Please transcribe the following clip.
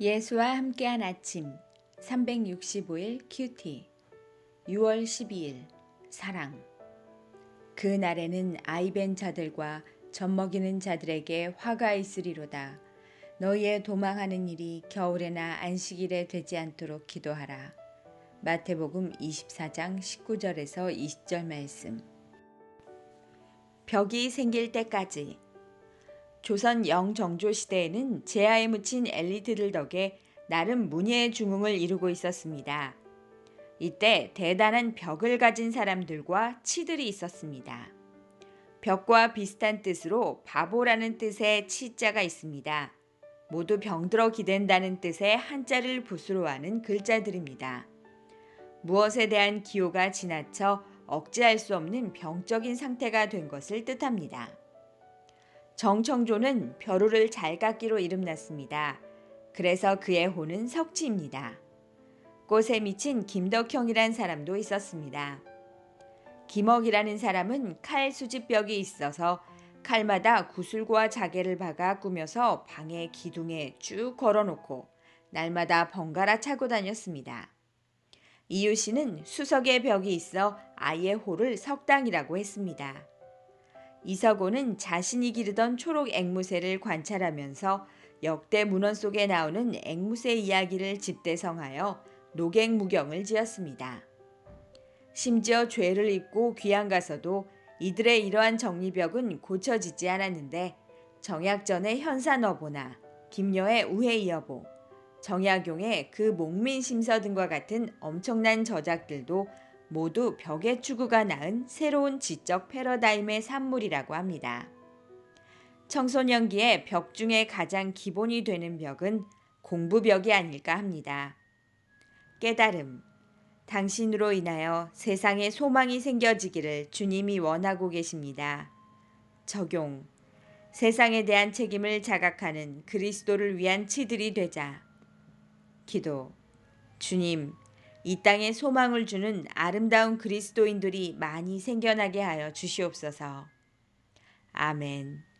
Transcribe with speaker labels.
Speaker 1: 예수와 함께한 아침 365일 큐티. 6월 12일 사랑. 그 날에는 아이벤 자들과 젖먹이는 자들에게 화가 있으리로다. 너희의 도망하는 일이 겨울에나 안식일에 되지 않도록 기도하라. 마태복음 24장 19절에서 20절 말씀. 벽이 생길 때까지 조선 영정조 시대에는 제하에 묻힌 엘리트들 덕에 나름 문예의 중흥을 이루고 있었습니다. 이때 대단한 벽을 가진 사람들과 치들이 있었습니다. 벽과 비슷한 뜻으로 바보라는 뜻의 치자가 있습니다. 모두 병들어 기댄다는 뜻의 한자를 붓으로 하는 글자들입니다. 무엇에 대한 기호가 지나쳐 억제할 수 없는 병적인 상태가 된 것을 뜻합니다. 정청조는 벼루를 잘 깎기로 이름났습니다. 그래서 그의 호는 석치입니다. 꽃에 미친 김덕형이란 사람도 있었습니다. 김억이라는 사람은 칼 수집벽이 있어서 칼마다 구슬과 자개를 박아 꾸며서 방의 기둥에 쭉 걸어놓고 날마다 번갈아 차고 다녔습니다. 이유 씨는 수석의 벽이 있어 아예 호를 석당이라고 했습니다. 이서고는 자신이 기르던 초록 앵무새를 관찰하면서 역대 문헌 속에 나오는 앵무새 이야기를 집대성하여 노객무경을 지었습니다. 심지어 죄를 입고 귀양 가서도 이들의 이러한 정리벽은 고쳐지지 않았는데 정약전의 현산어보나 김여의 우회이어보, 정약용의 그 목민심서 등과 같은 엄청난 저작들도 모두 벽의 추구가 낳은 새로운 지적 패러다임의 산물이라고 합니다. 청소년기에 벽 중에 가장 기본이 되는 벽은 공부벽이 아닐까 합니다. 깨달음. 당신으로 인하여 세상에 소망이 생겨지기를 주님이 원하고 계십니다. 적용. 세상에 대한 책임을 자각하는 그리스도를 위한 치들이 되자. 기도. 주님, 이 땅에 소망을 주는 아름다운 그리스도인들이 많이 생겨나게 하여 주시옵소서. 아멘.